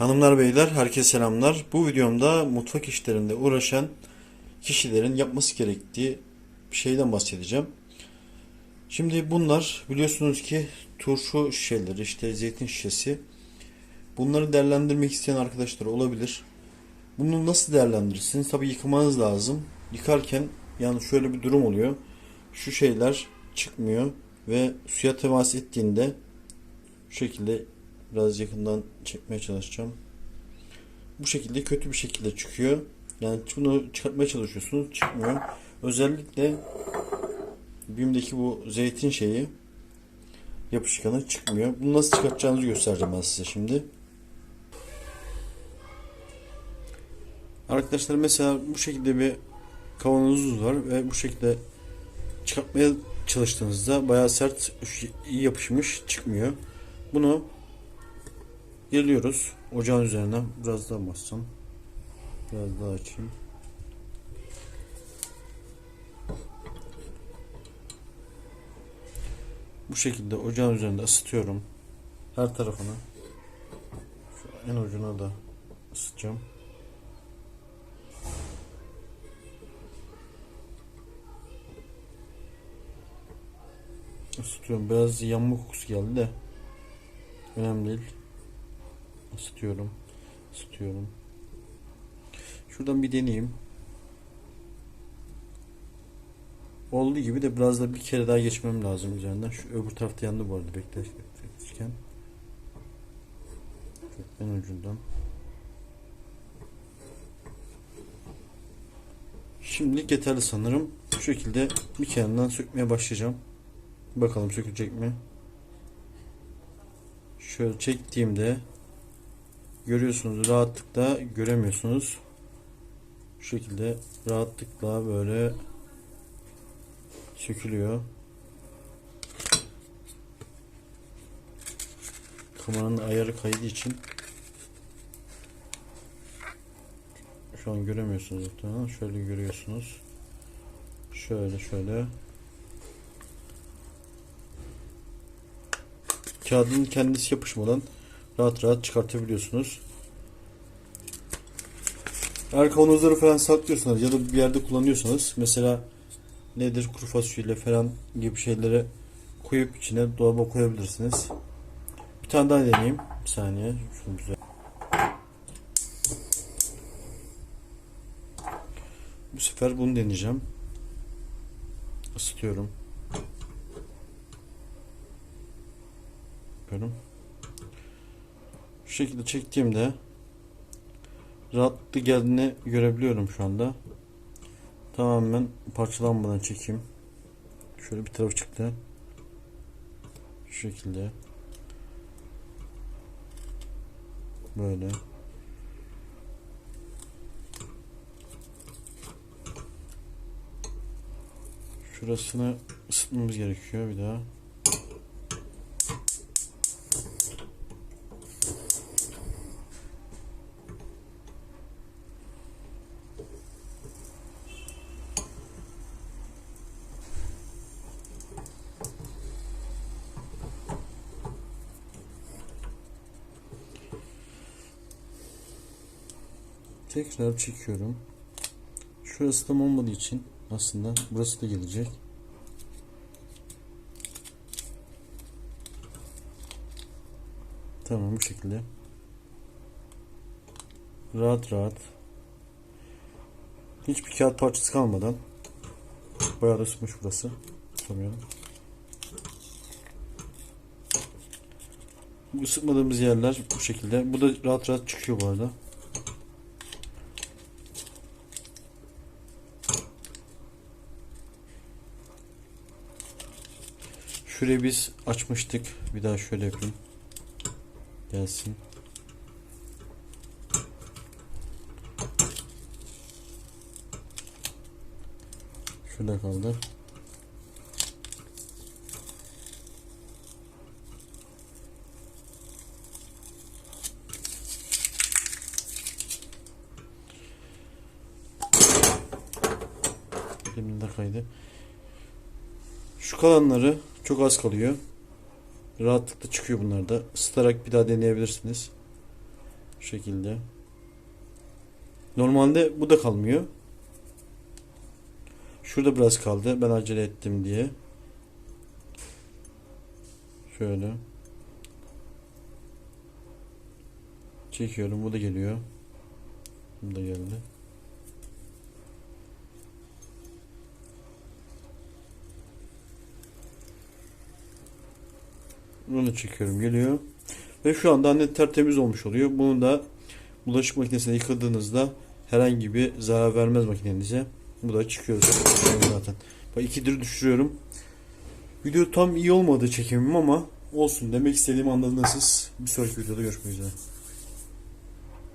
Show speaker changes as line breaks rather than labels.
Hanımlar beyler herkese selamlar. Bu videomda mutfak işlerinde uğraşan kişilerin yapması gerektiği bir şeyden bahsedeceğim. Şimdi bunlar biliyorsunuz ki turşu şişeleri işte zeytin şişesi. Bunları değerlendirmek isteyen arkadaşlar olabilir. Bunu nasıl değerlendirirsiniz? Tabii yıkamanız lazım. Yıkarken yani şöyle bir durum oluyor. Şu şeyler çıkmıyor ve suya temas ettiğinde şu şekilde biraz yakından çekmeye çalışacağım. Bu şekilde kötü bir şekilde çıkıyor. Yani bunu çıkartmaya çalışıyorsunuz. Çıkmıyor. Özellikle BİM'deki bu zeytin şeyi yapışkanı çıkmıyor. Bunu nasıl çıkartacağınızı göstereceğim ben size şimdi. Arkadaşlar mesela bu şekilde bir kavanozunuz var ve bu şekilde çıkartmaya çalıştığınızda bayağı sert iyi yapışmış çıkmıyor. Bunu geliyoruz ocağın üzerine biraz daha bassam biraz daha açayım. Bu şekilde ocağın üzerinde ısıtıyorum. Her tarafını. Şu en ucuna da ısıtacağım. Isıtıyorum. Biraz yanma kokusu geldi de. Önemli değil. Isıtıyorum. Isıtıyorum. Şuradan bir deneyeyim. Olduğu gibi de biraz da bir kere daha geçmem lazım üzerinden. Şu öbür tarafta yandı bu arada beklerken. En ucundan. Şimdi yeterli sanırım. Bu şekilde bir kenardan sökmeye başlayacağım. Bakalım sökülecek mi? Şöyle çektiğimde görüyorsunuz rahatlıkla göremiyorsunuz. Şu şekilde rahatlıkla böyle sökülüyor. Kameranın ayarı kaydığı için şu an göremiyorsunuz muhtemelen. Şöyle görüyorsunuz. Şöyle şöyle. Kağıdın kendisi yapışmadan rahat rahat çıkartabiliyorsunuz. Eğer kavanozları falan saklıyorsanız ya da bir yerde kullanıyorsanız mesela nedir kuru fasulye falan gibi şeylere koyup içine dolaba koyabilirsiniz. Bir tane daha deneyeyim. Bir saniye. Şunu güzel. Bu sefer bunu deneyeceğim. Isıtıyorum. Bakıyorum. Şekilde çektiğimde rahatlıkla geldiğini görebiliyorum şu anda. Tamamen parçalanmadan çekeyim. Şöyle bir taraf çıktı. Şu şekilde. Böyle. Şurasını ısıtmamız gerekiyor bir daha. Tekrar çekiyorum. Şurası tam olmadığı için aslında burası da gelecek. Tamam bu şekilde. Rahat rahat. Hiçbir kağıt parçası kalmadan. Bayağı da ısıtmış burası. Sanıyorum. Bu ısıtmadığımız yerler bu şekilde. Bu da rahat rahat çıkıyor bu arada. Şurayı biz açmıştık. Bir daha şöyle yapayım. Gelsin. Şurada kaldı. Elimde kaydı. Şu kalanları çok az kalıyor. Rahatlıkla çıkıyor bunlar da. Isıtarak bir daha deneyebilirsiniz. Şu şekilde. Normalde bu da kalmıyor. Şurada biraz kaldı. Ben acele ettim diye. Şöyle. Çekiyorum. Bu da geliyor. Bu da geldi. Bunu çekiyorum. Geliyor. Ve şu anda anne tertemiz olmuş oluyor. Bunu da bulaşık makinesine yıkadığınızda herhangi bir zarar vermez makinenize. Bu da çıkıyor zaten. Bak ikidir düşürüyorum. Video tam iyi olmadı çekimim ama olsun. Demek istediğimi anladınız siz. Bir sonraki videoda görüşmek üzere.